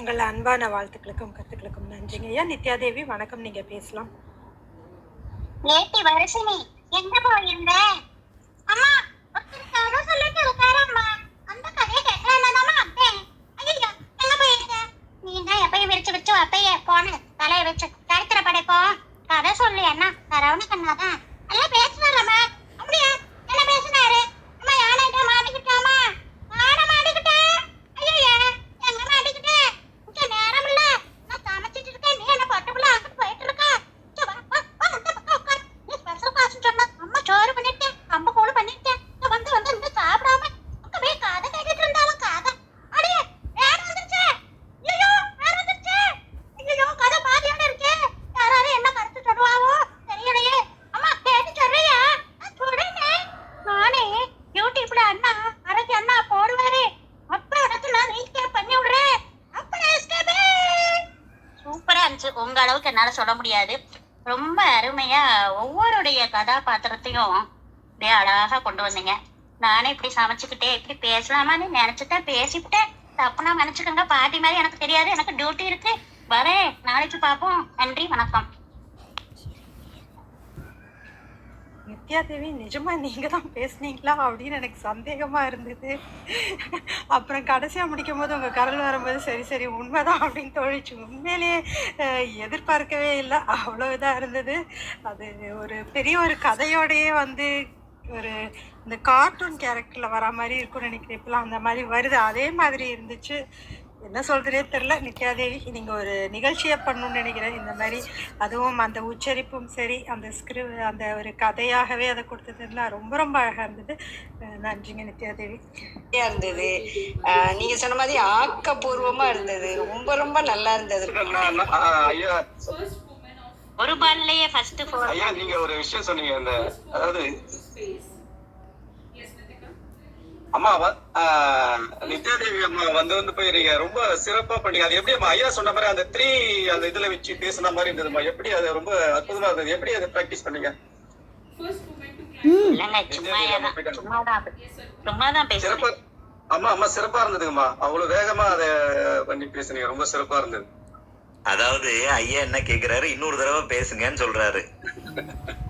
உங்கள் அன்பான வாழ்த்துக்களுக்கும் கருத்துக்களுக்கும் நன்றிங்க. ஐயா நித்யாதேவி வணக்கம். நீங்க பேசலாம். நேத்தி வருஷினி எங்க போயிருந்தேன் அம்மா ஒருத்தர் கதை சொல்லிட்டு இருக்காரம்மா அந்த கதையை கேட்கலான்னு வந்தேன் ஐயோ எங்க போயிருந்த நீ தான் எப்பயும் விரிச்சு விரிச்சு அப்பைய போன தலையை வச்சு சரித்திர படைப்போம் கதை சொல்லு என்ன சரவண கண்ணாதான் எல்லாம் பேசுனாரம்மா அப்படியா என்ன பேசினாரு அம்மா யானைகிட்ட மாட்டிக்கிட்டாமா யானை மாட்டிக்கிட்டேன் ஐயோ எங்க மாட்டிக்கிட்டேன் இங்க நேரம் இல்ல நான் சமைச்சிட்டு இருக்கேன் நீ என்ன பட்டுக்குள்ள அங்கிட்டு போயிட்டு இருக்க இங்க வா, வா, வா, இந்த பக்கம் உட்காரு. நீ special class ன்னு சொன்னா, அம்மா சோறு பண்ணிட்டேன், கம்பு கூழு பண்ணிட்டேன். இங்க வந்து வந்து இன்னும் சாப்பிடாம அங்க போய் கதை கேட்டுட்டு இருந்தாலும் கதை. அடியே, வேற வந்துருச்சே. ஐயையோ, வேற வந்துருச்சே. ஐயையோ, கதை பாதியோட இருக்கே. யாராவது என்ன கருத்து சொல்லுவாவோ? தெரியலையே. அம்மா, கேட்டு சொல்றியா? நான் சொல்றேனே. நானே யூடியூப்ல அண்ணா அரசி அண்ணா போடுவாரு அப்ப உனக்கு நான் ரீகேப் பண்ணி விடுறேன் அப்படியே escape. சூப்பரா இருந்துச்சு உங்க அளவுக்கு என்னால சொல்ல முடியாது. ரொம்ப அருமையா ஒவ்வொருடைய கதாபாத்திரத்தையும் அப்படியே அழகா கொண்டு வந்தீங்க. நானே இப்படி சமைச்சுக்கிட்டே இப்படி பேசலாமான்னு நினைச்சுட்டேன் பேசிவிட்டேன் தப்புனா நினைச்சுக்கோங்க பாட்டி மாதிரி எனக்கு தெரியாது எனக்கு டியூட்டி இருக்கு. வரேன். நாளைக்கு பார்ப்போம். நன்றி வணக்கம். நித்யாதேவி நிஜமா நீங்க தான் பேசுனீங்களா? அப்படின்னு எனக்கு சந்தேகமா இருந்தது. அப்புறம் கடைசியா முடிக்கும் போது உங்க கரல் வரும்போது சரி சரி உண்மைதான் அப்படின்னு தோழிச்சு உண்மையிலேயே எதிர்பார்க்கவே இல்லை. அவ்வளோ இதாக இருந்தது. அது ஒரு பெரிய ஒரு கதையோடயே வந்து ஒரு இந்த கார்ட்டூன் கேரக்டர்ல வர மாதிரி இருக்கும்னு நினைக்கிறேன். இப்பெல்லாம் அந்த மாதிரி வருது. அதே மாதிரி இருந்துச்சு. என்ன சொல்றதே தெரில நித்யாதேவி நீங்க ஒரு நிகழ்ச்சியை பண்ணணும்னு நினைக்கிறேன். இந்த மாதிரி அதுவும் அந்த உச்சரிப்பும் சரி அந்த ஸ்கிரி அந்த ஒரு கதையாகவே அதை கொடுத்ததுல ரொம்ப ரொம்ப அழகா இருந்தது. நன்றிங்க நித்யாதேவி. இருந்தது. ஆஹ் நீங்க சொன்ன மாதிரி ஆக்கப்பூர்வமா இருந்தது. ரொம்ப ரொம்ப நல்லா இருந்தது. ஒரு பால்லையே ஃபர்ஸ்ட் ஃபோர் ஐயா நீங்க ஒரு விஷயம் சொன்னீங்க. இந்த அதாவது அம்மா நித்யாதேவி அம்மா வந்து வந்து போய் நீங்க ரொம்ப சிறப்பா பண்ணீங்க. அது எப்படி அம்மா? ஐயா சொன்ன மாதிரி அந்த த்ரீ அந்த இதுல வச்சு பேசுன மாதிரி இருந்ததுமா எப்படி அது ரொம்ப அற்புதமா இருந்தது? எப்படி அதை பிராக்டிஸ் பண்ணீங்க? அம்மா அம்மா சிறப்பா இருந்ததுங்கம்மா. அவ்வளவு வேகமா அதை பண்ணி பேசுனீங்க. ரொம்ப சிறப்பா இருந்தது. அதாவது ஐயா என்ன கேக்குறாரு? இன்னொரு தடவை பேசுங்கன்னு சொல்றாரு.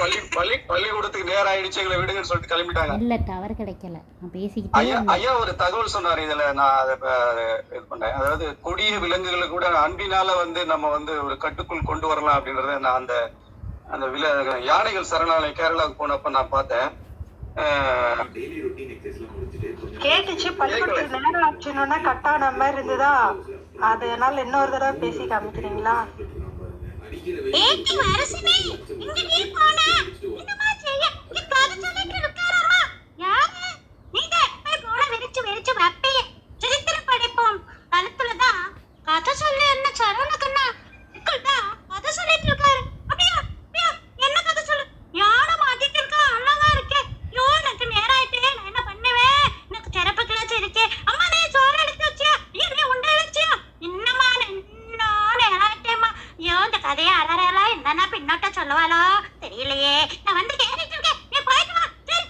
பள்ளி பள்ளி பள்ளிக்கூடத்துக்கு நேரம் ஆயிடுச்சு எங்களை விடுங்கன்னு சொல்லிட்டு கிளம்பிட்டாங்க. இல்ல டவர் கிடைக்கல. நான் பேசிக்கிட்டே ஐயா ஒரு தகவல் சொன்னாரு இதுல. நான் அதை இது பண்ணேன். அதாவது கொடிய விலங்குகளை கூட அன்பினால வந்து நம்ம வந்து ஒரு கட்டுக்குள் கொண்டு வரலாம் அப்படின்றத நான் அந்த அந்த வில யானைகள் சரணாலயம் கேரளாவுக்கு போனப்ப நான் பார்த்தேன். கேட்டுச்சு பள்ளிக்கூடத்துக்கு நேரம் ஆச்சுன்னா கட் ஆன மாதிரி இருந்ததா? அதனால இன்னொரு தடவை பேசி காமிக்கிறீங்களா? ஏத்தி வரசுமே, இங்க நீ போன? என்னம்மா செய்ய? நீ கதை சொல்லிட்டு. யாரு? நீங்க போய் போன விரிச்சு விரிச்சு வைப்பீங்க. சரித்திரம் படைப்போம். கதை சொல்லு என்ன சரவண கண்ணா. இதுக்குள்தான் கதை சொல்லிட்டு இருக்காரு. அப்படியா? அப்படியா? என்ன கதை சொல்லு? யானை மாட்டிட்டு இருக்கா, அழகா இருக்கே. ஐயோ, எனக்கு நேரம் ஆயிட்டே. நான் என்ன பண்ணுவேன்? எனக்கு சிறப்பு கிளாஸ் இருக்கே. அம்மா, நீ சோறு எடுத்து வச்சியா? ஐயோ, நீ உண்டை வச்சியா? என்னம்மா, இன்னும் நேரம் ஆயிட்டேம்மா. ஐயோ, இந்த கதையை அலறலாம் என்னன்னா பின்னோட்ட சொல்லுவாளோ தெரியலையே. நான் வந்து கேட்டுட்டு இருக்கேன் நீ போயிட்டு வா. சரி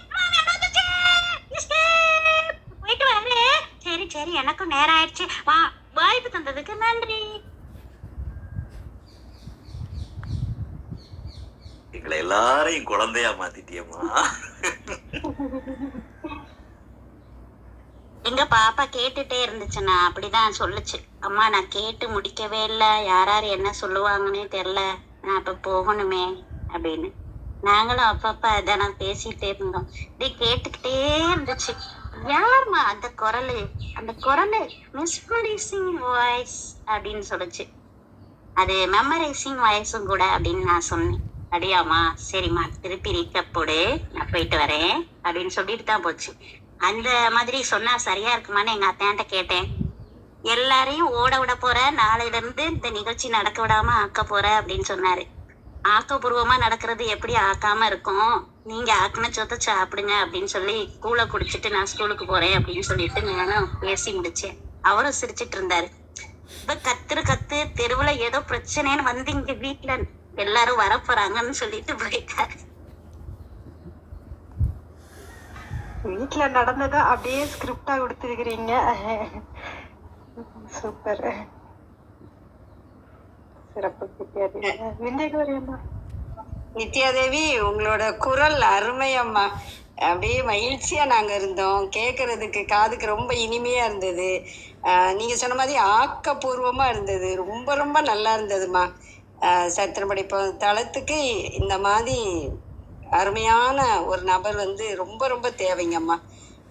போயிட்டு வாரு சரி சரி எனக்கும் நேரம் ஆயிடுச்சு. வா வாய்ப்பு தந்ததுக்கு நன்றி. எங்களை எல்லாரையும் குழந்தையா மாத்திட்டியம்மா? எங்க பாப்பா கேட்டுட்டே இருந்துச்சுன்னா அப்படிதான் சொல்லுச்சு. அம்மா நான் கேட்டு முடிக்கவே இல்லை. யார் யார் என்ன சொல்லுவாங்கன்னே தெரியல நான் அப்ப போகணுமே அப்படின்னு. நாங்களும் அப்பப்ப அதான் பேசிட்டே இருந்தோம். இப்படி கேட்டுக்கிட்டே இருந்துச்சு. யாருமா அந்த குரலு? அந்த குரலு மிஸ்மரைசிங் வாய்ஸ் அப்படின்னு சொல்லுச்சு. அது மெமரைசிங் வாய்ஸும் கூட அப்படின்னு நான் சொன்னேன். அப்படியாம்மா சரிம்மா திருப்பி ரீக்கப் போடு. நான் போயிட்டு வரேன் அப்படின்னு சொல்லிட்டு தான் போச்சு. அந்த மாதிரி சொன்னா சரியா இருக்குமான்னு எங்க அத்தையாண்ட கேட்டேன். எல்லாரையும் ஓட விட போற நாளையில இருந்து இந்த நிகழ்ச்சி நடக்க விடாம ஆக்க போற அப்படின்னு சொன்னாரு. ஆக்கப்பூர்வமா நடக்கிறது எப்படி ஆக்காம இருக்கும்? நீங்க ஆக்கின சொத்தை சாப்பிடுங்க அப்படின்னு சொல்லி கூலை குடிச்சிட்டு நான் ஸ்கூலுக்கு போறேன் அப்படின்னு சொல்லிட்டு நானும் பேசி முடிச்சேன். அவரும் சிரிச்சிட்டு இருந்தாரு. இப்ப கத்துரு கத்து தெருவுல ஏதோ பிரச்சனைன்னு வந்து இங்க வீட்டுல எல்லாரும் வர போறாங்கன்னு சொல்லிட்டு போயிட்டாரு. வீட்ல நடந்ததை அப்படியே ஸ்கிரிப்டா கொடுத்துருக்கிறீங்க. சூப்பர் சிறப்பு விந்தியகுமாரியம்மா நித்யாதேவி உங்களோட குரல் அருமையம்மா அப்படியே மகிழ்ச்சியா நாங்க இருந்தோம். கேட்கறதுக்கு காதுக்கு ரொம்ப இனிமையா இருந்தது. நீங்க சொன்ன மாதிரி ஆக்கப்பூர்வமா இருந்தது. ரொம்ப ரொம்ப நல்லா இருந்ததுமா சத்திரப்படி இப்போ தளத்துக்கு இந்த மாதிரி அருமையான ஒரு நபர் வந்து ரொம்ப ரொம்ப தேவைங்கம்மா.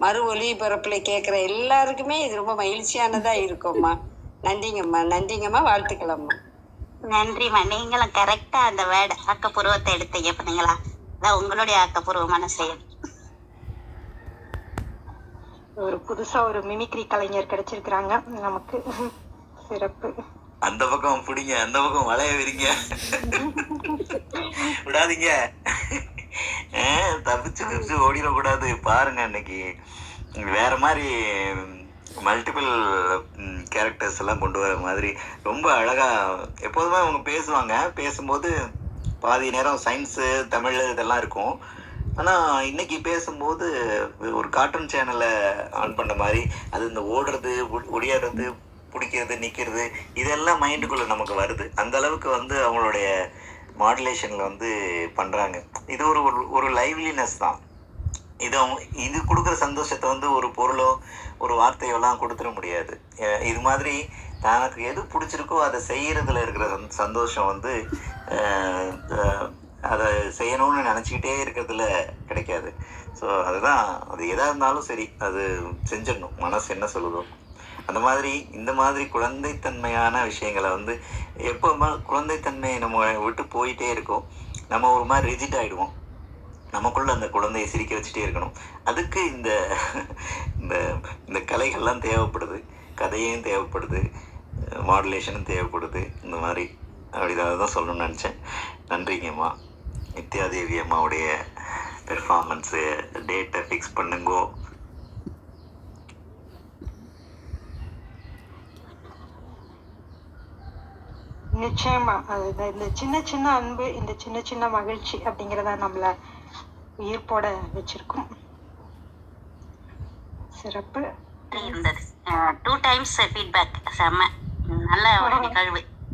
மறு ஒளிபரப்புல கேட்குற எல்லாருக்குமே இது ரொம்ப மகிழ்ச்சியானதா இருக்கும்மா. நன்றிங்கம்மா நன்றிங்கம்மா வாழ்த்துக்கலாம்மா நன்றிம்மா நீங்களும் கரெக்டா அந்த வேர்டு ஆக்கப்பூர்வத்தை எடுத்தீங்க பண்ணீங்களா அதான் உங்களுடைய ஆக்கப்பூர்வமான செயல். ஒரு புதுசா ஒரு மிமிக்ரி கலைஞர் கிடைச்சிருக்கிறாங்க. நமக்கு சிறப்பு. அந்த பக்கம் பிடிங்க அந்த பக்கம் வளைய விரிங்க. விடாதீங்க. தப்பிச்சு தப்பிச்சு ஓடிடக்கூடாது. பாருங்க அன்னைக்கு வேற மாதிரி மல்டிபிள் கேரக்டர்ஸ் எல்லாம் கொண்டு வர மாதிரி ரொம்ப அழகா எப்போதுமே அவங்க பேசுவாங்க. பேசும்போது பாதி நேரம் சயின்ஸு தமிழ் இதெல்லாம் இருக்கும். ஆனால் இன்னைக்கு பேசும்போது ஒரு கார்ட்டூன் சேனலை ஆன் பண்ண மாதிரி அது இந்த ஓடுறது ஒடியாடுறது பிடிக்கிறது நிற்கிறது இதெல்லாம் மைண்டுக்குள்ளே நமக்கு வருது. அந்த அளவுக்கு வந்து அவங்களுடைய மாடுலேஷனில் வந்து பண்ணுறாங்க இது ஒரு ஒரு- லைவ்லினஸ் தான். இது அவங்க- இது கொடுக்குற சந்தோஷத்தை வந்து ஒரு பொருளோ ஒரு வார்த்தையோலாம் கொடுத்துட முடியாது. இது மாதிரி தனக்கு எது பிடிச்சிருக்கோ அதை செய்கிறதுல இருக்கிற சந்தோஷம் வந்து அதை செய்யணும்னு நினச்சிக்கிட்டே இருக்கிறதுல கிடைக்காது. ஸோ அதுதான் அது எதாக இருந்தாலும் சரி அது செஞ்சிடணும். மனசு என்ன சொல்லுதோ. அந்த மாதிரி இந்த மாதிரி குழந்தைத்தன்மையான விஷயங்களை வந்து எப்போ குழந்தைத்தன்மையை குழந்தைத்தன்மை நம்ம விட்டு போயிட்டே இருக்கோம் நம்ம ஒரு மாதிரி ரிஜிட் ஆகிடுவோம் நமக்குள்ள அந்த குழந்தையை சிரிக்க வச்சுட்டே இருக்கணும். அதுக்கு இந்த இந்த இந்த கலைகள்லாம் தேவைப்படுது. கதையும் தேவைப்படுது. மாடுலேஷனும் தேவைப்படுது. இந்த மாதிரி. அப்படிதான் தான் சொல்லணும்னு நினச்சேன். நன்றிங்கம்மா நித்யாதேவி அம்மாவுடைய பெர்ஃபார்மன்ஸு டேட்டை ஃபிக்ஸ் பண்ணுங்கோ. நிச்சயமா. அது இந்த சின்ன சின்ன அன்பு இந்த சின்ன சின்ன மகிழ்ச்சி அப்படிங்கிறத நம்மள உயிர்ப்போட வச்சிருக்கும். சிறப்பு. டூ டைம்ஸ் ஃபீட்பேக் செம்ம. நல்ல ஒரு நிகழ்வு.